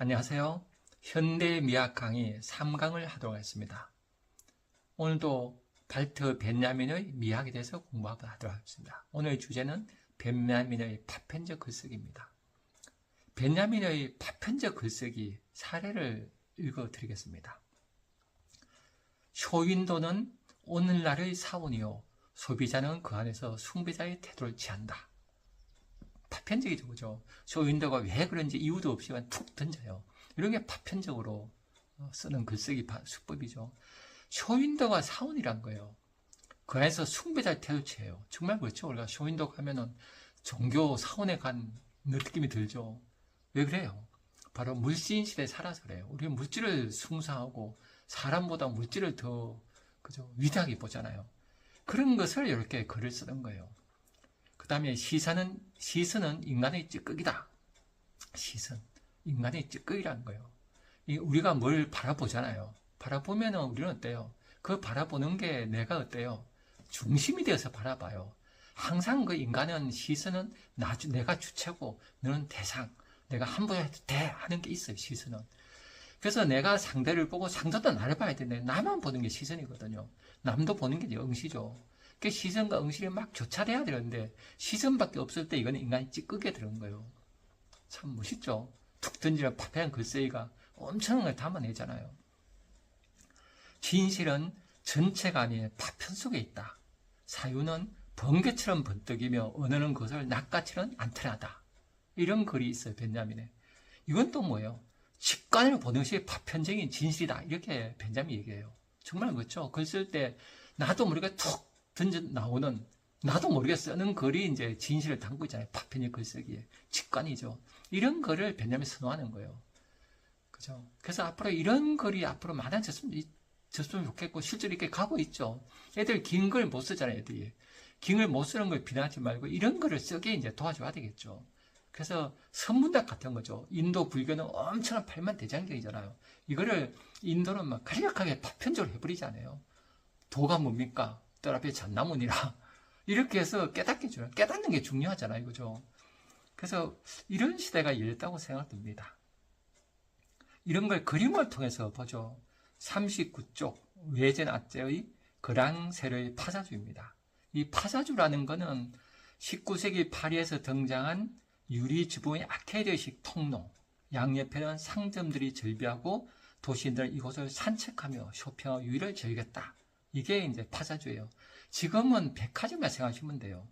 안녕하세요. 현대미학 강의 3강을 하도록 하겠습니다. 오늘도 발트 벤야민의 미학에 대해서 공부하도록 하겠습니다. 오늘 주제는 벤야민의 파편적 글쓰기입니다. 벤야민의 파편적 글쓰기 사례를 읽어드리겠습니다. 쇼윈도는 오늘날의 사원이요 소비자는 그 안에서 숭배자의 태도를 취한다. 파편적이죠, 그죠? 쇼윈도가 왜 그런지 이유도 없이 툭 던져요. 이런 게 파편적으로 어, 쓰는 글쓰기 수법이죠. 쇼윈도가 사원이란 거예요. 그 안에서 숭배자의 태도 취해요. 정말 그렇죠. 우리가 쇼윈도 가면은 종교 사원에 간 느낌이 들죠. 왜 그래요? 바로 물시인 시대에 살아서 그래요. 우리는 물질을 숭상하고 사람보다 물질을 더 그죠 위대하게 보잖아요. 그런 것을 이렇게 글을 쓰는 거예요. 그 다음에 시선은 시선은 인간의 찌꺼기다. 시선 인간의 찌꺼기라는 거예요. 우리가 뭘 바라보잖아요. 바라보면은 우리는 어때요? 그 바라보는 게 내가 어때요? 중심이 되어서 바라봐요. 항상 그 인간은 시선은 나, 내가 주체고 너는 대상. 내가 함부로 해도 돼 하는 게 있어요. 시선은. 그래서 내가 상대를 보고 상대도 나를 봐야 되는데 나만 보는 게 시선이거든요. 남도 보는 게 응시죠. 그 시선과 응시를 막 교차돼야 되는데 시선밖에 없을 때 이거는 인간이 찌끄게 들은 거예요. 참 멋있죠. 툭 던지는 파편한 글쎄이가 엄청난 걸 담아내잖아요. 진실은 전체가 아닌 파편 속에 있다. 사유는 번개처럼 번뜩이며 언어는 그것을 낚아채는 안테나다. 이런 글이 있어요. 벤자민에. 이건 또 뭐예요? 직관을 보는 것이 파편적인 진실이다. 이렇게 벤자민 얘기해요. 정말 그렇죠. 글 쓸 때 나도 모르게 툭 던져 나오는 나도 모르게 쓰는 글이 이제 진실을 담고 있잖아요. 파편의 글쓰기에. 직관이죠. 이런 글을 벤자민 선호하는 거예요. 그죠? 그래서 앞으로 이런 글이 앞으로 많아졌으면, 졌으면 좋겠고, 실제로 이렇게 가고 있죠. 애들 긴 글 못 쓰잖아요, 애들이. 긴 글 못 쓰는 걸 비난하지 말고, 이런 글을 쓰게 이제 도와줘야 되겠죠. 그래서 선문답 같은 거죠. 인도 불교는 엄청난 팔만 대장경이잖아요. 이거를 인도는 막 간략하게 파편적으로 해버리잖아요. 도가 뭡니까? 뜰 앞에 잣나무니라. 이렇게 해서 깨닫게 줘요. 깨닫는 게 중요하잖아요. 그죠? 그래서 이런 시대가 열렸다고 생각됩니다. 이런 걸 그림을 통해서 보죠. 39쪽 외전 아재의 그랑세의 파사주입니다. 이 파사주라는 것은 19세기 파리에서 등장한 유리 주봉의 아케이드식 통로, 양옆에는 상점들이 절비하고 도시인들은 이곳을 산책하며 쇼핑하고 유의를 즐겼다. 이게 이제 파사주예요. 지금은 백화점이라 생각하시면 돼요.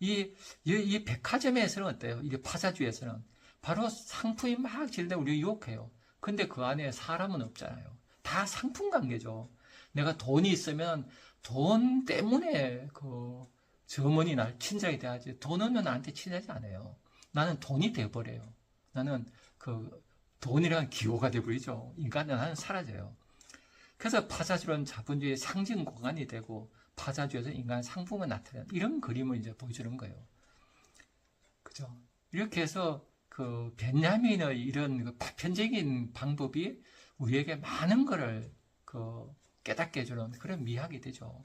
이, 이, 이 백화점에서는 어때요? 이 파사주에서는 바로 상품이 막 질때 우리 유혹해요. 근데 그 안에 사람은 없잖아요. 다 상품 관계죠. 내가 돈이 있으면 돈 때문에 그 점원이 날 친절하게 대하지. 돈 없는 나한테 친하지 않아요. 나는 돈이 돼버려요. 나는 그 돈이란 기호가 돼버리죠. 인간은 나는 사라져요. 그래서 파자주는 자본주의의 상징 공간이 되고 파자주에서 인간 상품을 나타내는 이런 그림을 이제 보여주는 거예요. 그죠? 이렇게 해서 그 벤야민의 이런 그 파편적인 방법이 우리에게 많은 것을 그 깨닫게 해주는 그런 미학이 되죠.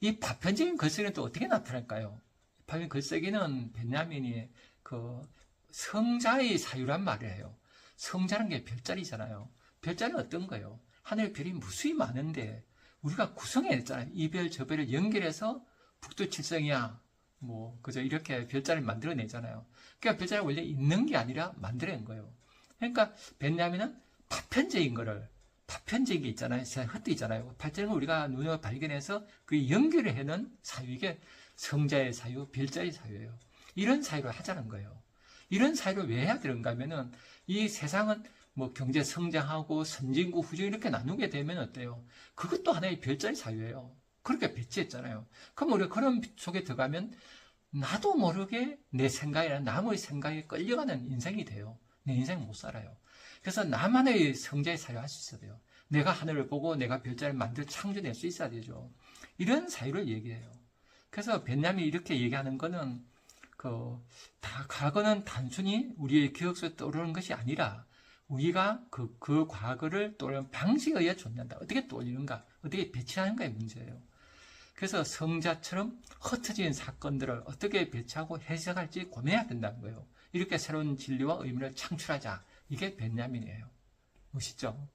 이 파편적인 글쓰기는 또 어떻게 나타날까요? 파편 글쓰기는 벤야민이 그 성자의 사유란 말을 해요. 성자는 게 별자리잖아요. 별자리는 어떤 거예요? 하늘 별이 무수히 많은데 우리가 구성해냈잖아요. 이별 저 별을 연결해서 북두칠성이야. 뭐 그저 이렇게 별자리를 만들어내잖아요. 그러니까 별자리가 원래 있는 게 아니라 만들어낸 거예요. 그러니까 벤야민은 파편적인 거를 파편적인 게 있잖아요. 흩어 있잖아요. 파편적인 걸 우리가 눈으로 발견해서 그 연결을 해놓은 사유 이게 성자의 사유, 별자의 사유예요. 이런 사유를 하자는 거예요. 이런 사유를 왜 해야 되는가 하면은 이 세상은 뭐 경제 성장하고 선진국 후진 이렇게 나누게 되면 어때요? 그것도 하나의 별자의 사유예요. 그렇게 배치했잖아요. 그럼 우리가 그런 속에 들어가면 나도 모르게 내 생각이나 남의 생각에 끌려가는 인생이 돼요. 내 인생 못 살아요. 그래서 나만의 성자의 사유 할 수 있어야 돼요. 내가 하늘을 보고 내가 별자를 만들 창조될 수 있어야 되죠. 이런 사유를 얘기해요. 그래서 벤야민이 이렇게 얘기하는 거는 그, 다, 과거는 단순히 우리의 기억 속에 떠오르는 것이 아니라 우리가 그, 그 과거를 떠오르는 방식에 의해 존재한다. 어떻게 떠올리는가? 어떻게 배치하는가의 문제예요. 그래서 성자처럼 흩어진 사건들을 어떻게 배치하고 해석할지 고민해야 된다는 거예요. 이렇게 새로운 진리와 의미를 창출하자. 이게 벤야민이에요. 멋있죠?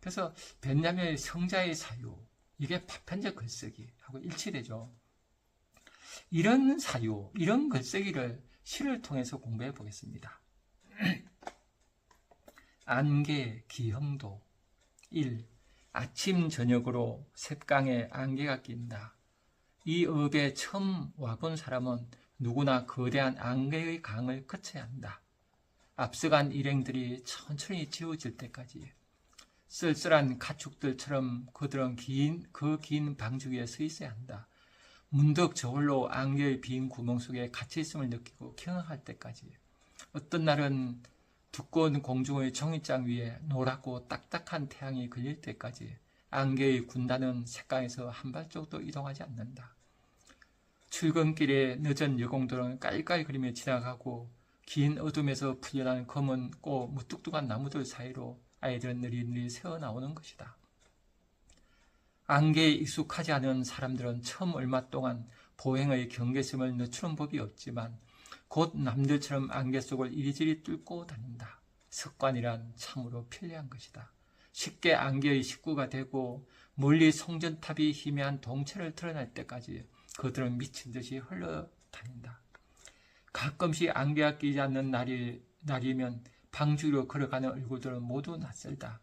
그래서 벤야민의 성자의 사유, 이게 파편적 글쓰기하고 일치되죠. 이런 사유, 이런 글쓰기를 시를 통해서 공부해 보겠습니다. 안개, 기형도 1. 아침 저녁으로 셋강에 안개가 낀다. 이 읍에 처음 와본 사람은 누구나 거대한 안개의 강을 거쳐야 한다. 앞서간 일행들이 천천히 지워질 때까지 쓸쓸한 가축들처럼 그들은 긴, 그 긴 방주 위에 서 있어야 한다. 문득 저홀로 안개의 빈 구멍 속에 갇혀 있음을 느끼고 경악할 때까지 어떤 날은 두꺼운 공중의 종이장 위에 노랗고 딱딱한 태양이 걸릴 때까지 안개의 군단은 색강에서 한 발짝도 이동하지 않는다. 출근길에 늦은 여공들은 깔깔거리며 지나가고 긴 어둠에서 풀려난 검은 꽃 무뚝뚝한 나무들 사이로 아이들은 느릿느릿 새어나오는 것이다. 안개에 익숙하지 않은 사람들은 처음 얼마 동안 보행의 경계심을 늦추는 법이 없지만 곧 남들처럼 안개 속을 이리저리 뚫고 다닌다. 습관이란 참으로 편리한 것이다. 쉽게 안개의 식구가 되고 멀리 송전탑이 희미한 동체를 드러날 때까지 그들은 미친 듯이 흘러다닌다. 가끔씩 안개가 끼지 않는 날이, 날이면 방주로 걸어가는 얼굴들은 모두 낯설다.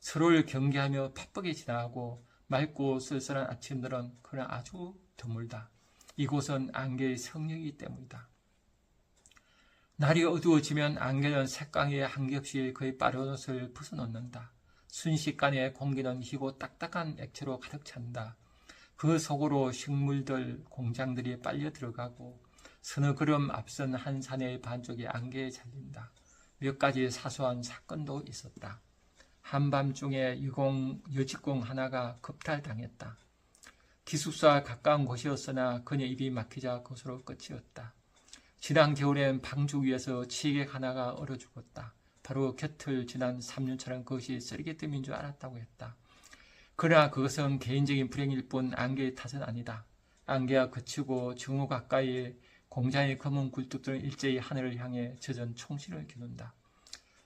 서로를 경계하며 바쁘게 지나가고 맑고 쓸쓸한 아침들은 그러나 아주 드물다. 이곳은 안개의 성령이기 때문이다. 날이 어두워지면 안개는 색강에 한겹씩 그의 빠른 옷을 벗어놓는다. 순식간에 공기는 희고 딱딱한 액체로 가득 찬다. 그 속으로 식물들, 공장들이 빨려 들어가고 서너 걸음 앞선 한 산의 반쪽이 안개에 잘린다. 몇 가지 사소한 사건도 있었다. 한밤중에 유공, 여직공 하나가 겁탈당했다. 기숙사 가까운 곳이었으나 그녀 입이 막히자 그것으로 끝이었다. 지난 겨울엔 방주 위에서 치객 하나가 얼어 죽었다. 바로 곁을 지난 3년처럼 그것이 쓰레기뜸인 줄 알았다고 했다. 그러나 그것은 개인적인 불행일 뿐 안개의 탓은 아니다. 안개가 그치고 증오 가까이 공장의 검은 굴뚝들은 일제히 하늘을 향해 젖은 총신을 기눈다.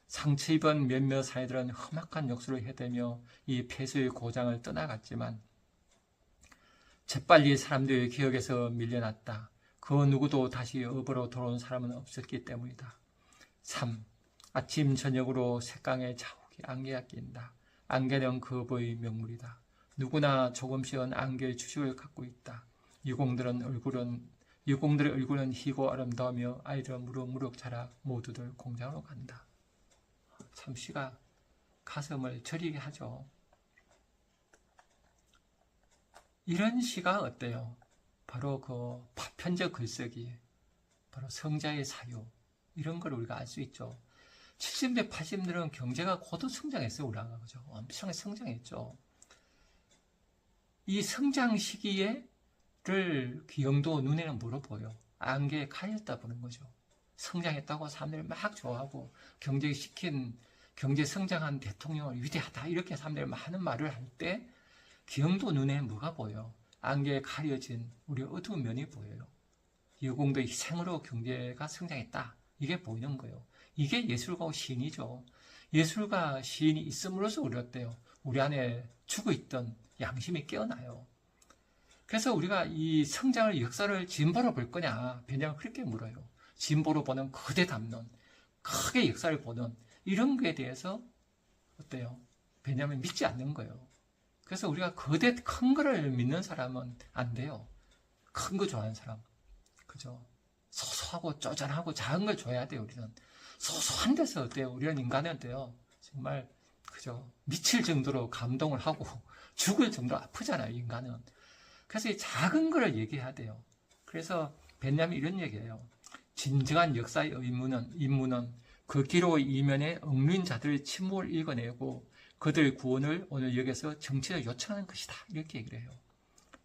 상처 입은 몇몇 사이들은 험악한 욕설을 해대며 이 폐수의 고장을 떠나갔지만 재빨리 사람들의 기억에서 밀려났다. 그 누구도 다시 업으로 돌아온 사람은 없었기 때문이다. 3. 아침 저녁으로 색강의 자욱이 안개가 낀다. 안개는 그 업의 명물이다. 누구나 조금씩은 안개의 주식을 갖고 있다. 유공들은 얼굴은 유공들의 얼굴은 희고 아름다우며 아이들은 무럭무럭 자라 모두들 공장으로 간다. 참 시가 가슴을 저리게 하죠. 이런 시가 어때요? 바로 그 파편적 글쓰기, 바로 성자의 사유, 이런 걸 우리가 알 수 있죠. 70대, 80대는 경제가 고도 성장했어요, 우리나라가. 그죠? 엄청 성장했죠. 이 성장 시기에를 기영도 눈에는 물어 보여. 안개에 가렸다 보는 거죠. 성장했다고 사람들이 막 좋아하고 경제 시킨 경제 성장한 대통령을 위대하다 이렇게 사람들이 많은 말을 할 때 기영도 눈에 뭐가 보여? 안개에 가려진 우리 어두운 면이 보여요. 유공도 희생으로 경제가 성장했다. 이게 보이는 거예요. 이게 예술가 시인이죠. 예술가 시인이 있음으로써 우리 어때요? 우리 안에 죽어있던 양심이 깨어나요. 그래서 우리가 이 성장을 역사를 진보로 볼 거냐? 변장을 그렇게 물어요. 진보로 보는 거대 담론, 크게 역사를 보는 이런 거에 대해서 어때요? 왜냐하면 믿지 않는 거예요. 그래서 우리가 거대 큰 거를 믿는 사람은 안 돼요. 큰 거 좋아하는 사람. 그죠? 소소하고 쪼잔하고 작은 걸 줘야 돼요, 우리는. 소소한 데서 어때요? 우리는 인간은 어때요? 정말, 그죠? 미칠 정도로 감동을 하고 죽을 정도로 아프잖아요, 인간은. 그래서 이 작은 거를 얘기해야 돼요. 그래서 벤야민 이런 얘기예요. 진정한 역사의 임무는, 임무는 그 기로 이면에 억민 자들의 침묵을 읽어내고 그들 구원을 오늘 여기서 정치적 요청하는 것이다. 이렇게 얘기를 해요.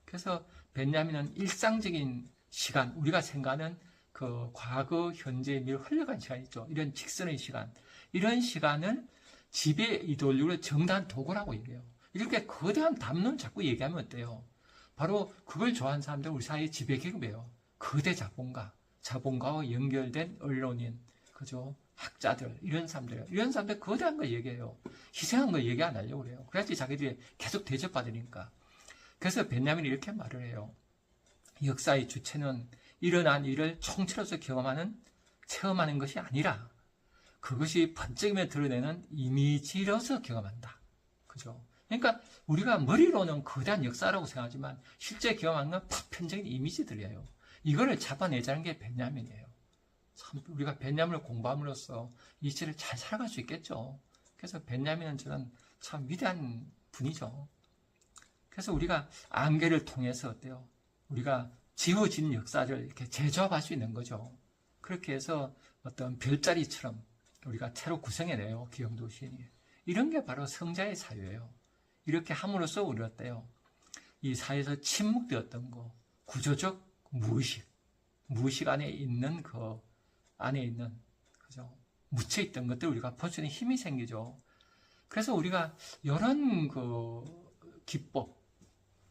그래서 벤야민은 일상적인 시간, 우리가 생각하는 그 과거, 현재, 미래 흘러간 시간 있죠. 이런 직선의 시간. 이런 시간을 지배 이돌리로 정당한 도구라고 얘기해요. 이렇게 거대한 담론을 자꾸 얘기하면 어때요? 바로 그걸 좋아하는 사람들은 우리 사회의 지배 계급이에요. 거대 자본가, 자본가와 연결된 언론인, 그죠? 학자들, 이런 사람들, 이런 사람들 거대한 거 얘기해요. 희생한 거 얘기 안 하려고 그래요. 그래야지 자기들이 계속 대접받으니까. 그래서 벤야민이 이렇게 말을 해요. 역사의 주체는 일어난 일을 총체로서 경험하는, 체험하는 것이 아니라 그것이 번쩍이며 드러내는 이미지로서 경험한다. 그죠? 그러니까 우리가 머리로는 거대한 역사라고 생각하지만 실제 경험하는 건 파편적인 이미지들이에요. 이거를 잡아내자는 게 벤야민이에요. 참 우리가 벤야민을 공부함으로써 이 시를 잘 살아갈 수 있겠죠. 그래서 벤야민은 저는 참 위대한 분이죠. 그래서 우리가 안개를 통해서 어때요? 우리가 지워진 역사를 이렇게 재조합할 수 있는 거죠. 그렇게 해서 어떤 별자리처럼 우리가 새로 구성해내요. 기영도 시인이. 이런 게 바로 성자의 사유예요. 이렇게 함으로써 우리 어때요? 이 사회에서 침묵되었던 거, 구조적 무의식, 무의식 안에 있는 그 안에 있는 그죠? 묻혀 있던 것들 우리가 볼 수 있는 힘이 생기죠. 그래서 우리가 이런 그 기법,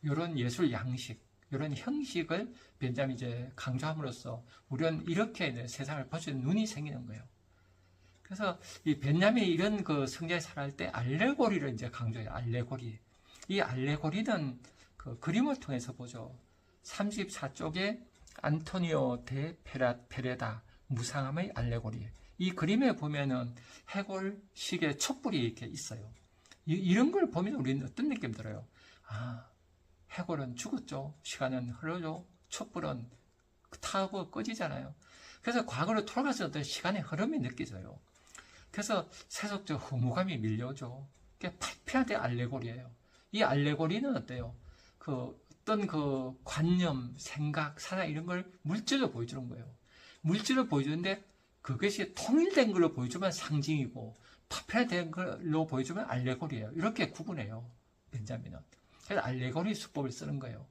이런 예술 양식, 이런 형식을 벤자민 이제 강조함으로써 우리는 이렇게 세상을 있는 눈이 생기는 거예요. 그래서 이 벤야민이 이런 그 성자에 살아갈 때 알레고리를 이제 강조해요. 알레고리. 이 알레고리는 그 그림을 통해서 보죠. 34쪽에 안토니오 데 페라, 페레다 무상함의 알레고리. 이 그림에 보면은 해골 식의 촛불이 이렇게 있어요. 이, 런걸 보면 우리는 어떤 느낌 들어요? 아, 해골은 죽었죠. 시간은 흐르죠. 촛불은 타고 꺼지잖아요. 그래서 과거로 돌아가서 어떤 시간의 흐름이 느껴져요. 그래서 세속적 허무감이 밀려오죠. 그게 팔피한테 알레고리예요. 이 알레고리는 어때요? 그 어떤 그 관념, 생각, 사상 이런 걸 물질로 보여주는 거예요. 물질로 보여주는데 그것이 통일된 걸로 보여주면 상징이고 파편화된 걸로 보여주면 알레고리예요. 이렇게 구분해요. 벤자민은. 그래서 알레고리 수법을 쓰는 거예요.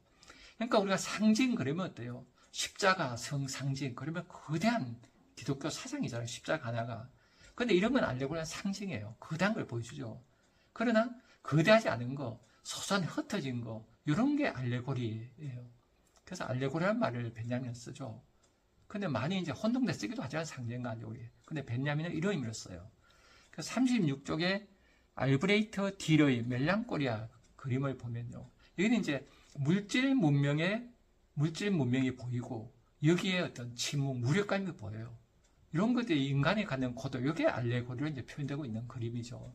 그러니까 우리가 상징 그러면 어때요? 십자가, 성, 상징 그러면 거대한 기독교 사상이잖아요. 십자가 하나가. 근데 이런 건 알레고리는 상징이에요. 거대한 걸 보여주죠. 그러나 거대하지 않은 거, 소소한 흩어진 거, 이런 게 알레고리예요. 그래서 알레고리라는 말을 벤야민은 쓰죠. 근데 많이 이제 혼동돼 쓰기도 하지만 상징과 알레고리. 근데 벤야민은 이런 의미로 써요. 그래서 36쪽에 알브레이트 디러의 멜랑꼬리아 그림을 보면요. 여기는 이제 물질 문명의 물질 문명이 보이고 여기에 어떤 침묵, 무력감이 보여요. 이런 것들이 인간이 갖는 고도, 이게 알레고리로 이제 표현되고 있는 그림이죠.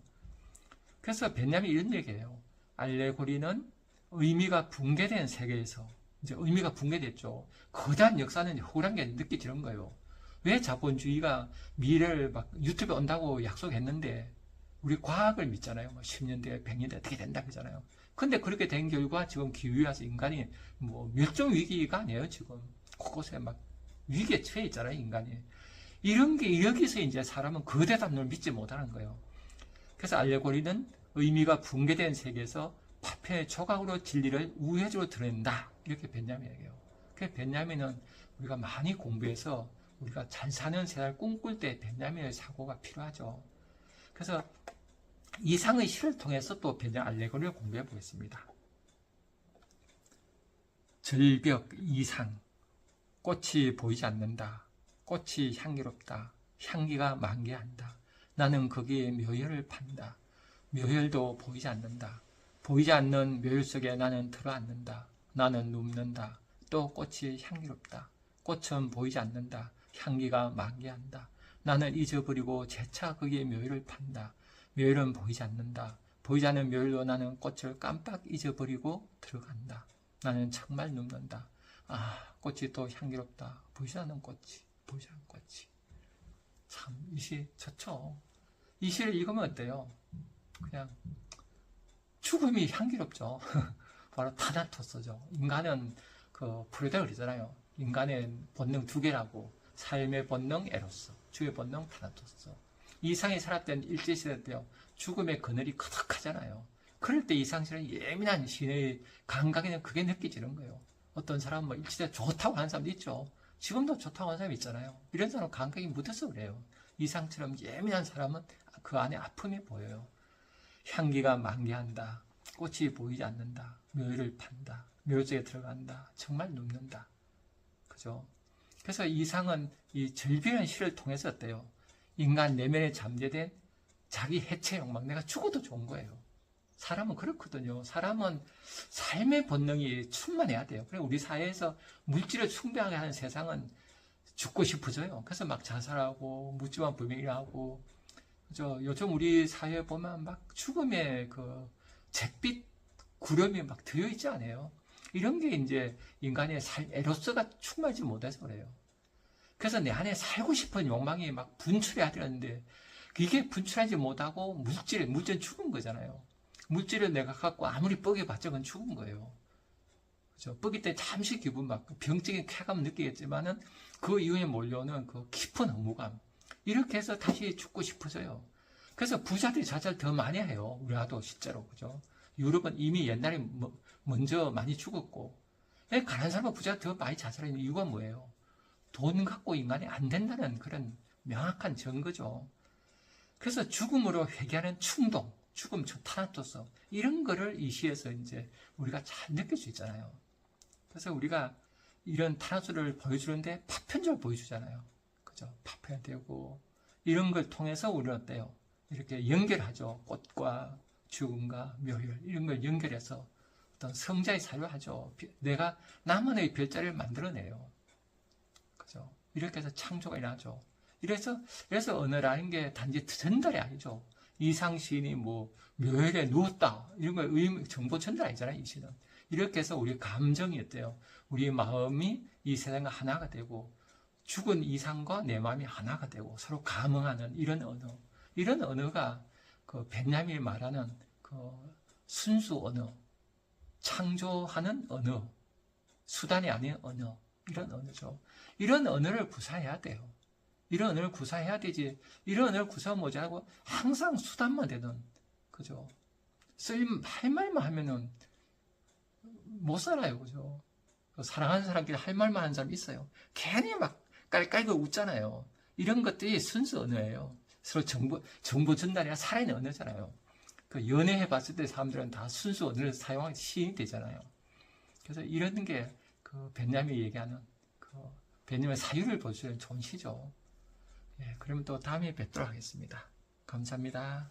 그래서 벤야민 이런 얘기예요. 알레고리는 의미가 붕괴된 세계에서 이제 의미가 붕괴됐죠. 거대한 역사는 허울한 게 느껴지는 거예요. 왜 자본주의가 미래를 막 유튜브에 온다고 약속했는데 우리 과학을 믿잖아요. 뭐 10년 뒤에 100년 뒤에 어떻게 된다 그러잖아요. 근데 그렇게 된 결과 지금 기후에 와서 인간이 뭐 멸종 위기가 아니에요, 지금. 곳곳에 막 위기에 처해 있잖아요, 인간이. 이런 게 여기서 이제 사람은 거대 담론을 믿지 못하는 거예요. 그래서 알레고리는 의미가 붕괴된 세계에서 파편의 조각으로 진리를 우회적으로 드러낸다. 이렇게 벤야민 얘기해요. 그 벤야민은 우리가 많이 공부해서 우리가 잘 사는 세상을 꿈꿀 때 벤야민의 사고가 필요하죠. 그래서 이상의 시를 통해서 또 벤야민 알레고리를 공부해 보겠습니다. 절벽 이상 꽃이 보이지 않는다. 꽃이 향기롭다. 향기가 만개한다. 나는 거기에 묘혈을 판다. 묘혈도 보이지 않는다. 보이지 않는 묘혈 속에 나는 들어앉는다. 나는 눕는다. 또 꽃이 향기롭다. 꽃은 보이지 않는다. 향기가 만개한다. 나는 잊어버리고 재차 거기에 묘혈을 판다. 묘혈은 보이지 않는다. 보이지 않는 묘혈로 나는 꽃을 깜빡 잊어버리고 들어간다. 나는 정말 눕는다. 아, 꽃이 또 향기롭다. 보이지 않는 꽃이. 보이지 않는 꽃이. 참, 이 시 좋죠. 이 시를 읽으면 어때요? 그냥 죽음이 향기롭죠. 바로 타나토스죠. 인간은 그 프로데가 그러잖아요. 인간의 본능 두 개라고 삶의 본능 에로스, 주의 본능 타나토스. 이상이 살았던 일제시대 때요. 죽음의 그늘이 커덕하잖아요. 그럴 때 이상시는 예민한 신의 감각에는 그게 느껴지는 거예요. 어떤 사람은 뭐 일시대 좋다고 하는 사람도 있죠. 지금도 좋다고 하는 사람이 있잖아요. 이런 사람은 감각이 묻어서 그래요. 이상처럼 예민한 사람은 그 안에 아픔이 보여요. 향기가 만개한다. 꽃이 보이지 않는다. 묘를 판다. 묘지에 들어간다. 정말 눕는다. 그죠? 그래서 이 상은 이 절비한 시를 통해서 어때요? 인간 내면에 잠재된 자기 해체 욕망, 내가 죽어도 좋은 거예요. 사람은 그렇거든요. 사람은 삶의 본능이 충만해야 돼요. 그래 우리 사회에서 물질을 숭배하게 하는 세상은 죽고 싶어져요. 그래서 막 자살하고 묻지마 불명이하고 그죠. 요즘 우리 사회에 보면 막 죽음의 그 잿빛 구름이 막 들어 있지 않아요. 이런 게 이제 인간의 삶, 에로스가 충만하지 못해서 그래요. 그래서 내 안에 살고 싶은 욕망이 막 분출해야 되는데 이게 분출하지 못하고 물질에 물질 죽은 거잖아요. 물질을 내가 갖고 아무리 뻐겨봤자 그건 죽은 거예요. 그죠? 뻐기 때 잠시 기분 받고 병적인 쾌감 느끼겠지만은 그 이후에 몰려오는 그 깊은 허무감. 이렇게 해서 다시 죽고 싶어져요. 그래서 부자들이 자살 더 많이 해요. 우리나라도 실제로. 그죠? 유럽은 이미 옛날에 뭐- 먼저 많이 죽었고, 왜 가난한 사람은 부자 더 많이 자살하는 이유가 뭐예요? 돈 갖고 인간이 안 된다는 그런 명확한 증거죠. 그래서 죽음으로 회개하는 충동, 죽음, 저 타나토스, 이런 거를 이 시에서 이제 우리가 잘 느낄 수 있잖아요. 그래서 우리가 이런 타나토를 보여주는데 파편적으로 보여주잖아요. 그죠? 파편되고, 이런 걸 통해서 우리는 어때요? 이렇게 연결하죠. 꽃과 죽음과 묘혈, 이런 걸 연결해서 어떤 성자의 사유를 하죠. 비- 내가 나만의 별자리를 만들어내요. 그죠? 이렇게 해서 창조가 일어나죠. 이래서, 그래서 언어라는 게 단지 전달이 아니죠. 이상 시인이 뭐, 묘혈에 누웠다. 이런 거 의미, 정보 전달 아니잖아요, 이 시는. 이렇게 해서 우리 감정이 어때요? 우리 마음이 이 세상과 하나가 되고, 죽은 이상과 내 마음이 하나가 되고, 서로 감흥하는 이런 언어. 이런 언어가 그 벤야민이 말하는 그 순수 언어, 창조하는 언어, 수단이 아닌 언어, 이런 언어죠. 이런 언어를 구사해야 돼요. 이런 언어를 구사해야 되지. 이런 언어를 구사하면 뭐지하고 항상 수단만 되는, 그죠? 쓰임, 할 말만 하면은 못 살아요, 그죠? 사랑하는 사람끼리 할 말만 하는 사람 있어요. 괜히 막 깔깔고 웃잖아요. 이런 것들이 순수 언어예요. 서로 정보, 정보 전달이나 살아있는 언어잖아요. 그 연애해 봤을 때 사람들은 다 순수 언어를 사용하기 시인이 되잖아요. 그래서 이런 게 그 벤야민이 얘기하는 그 벤야민 사유를 보여주는 좋은 시죠. 예, 그러면 또 다음에 뵙도록 하겠습니다. 감사합니다.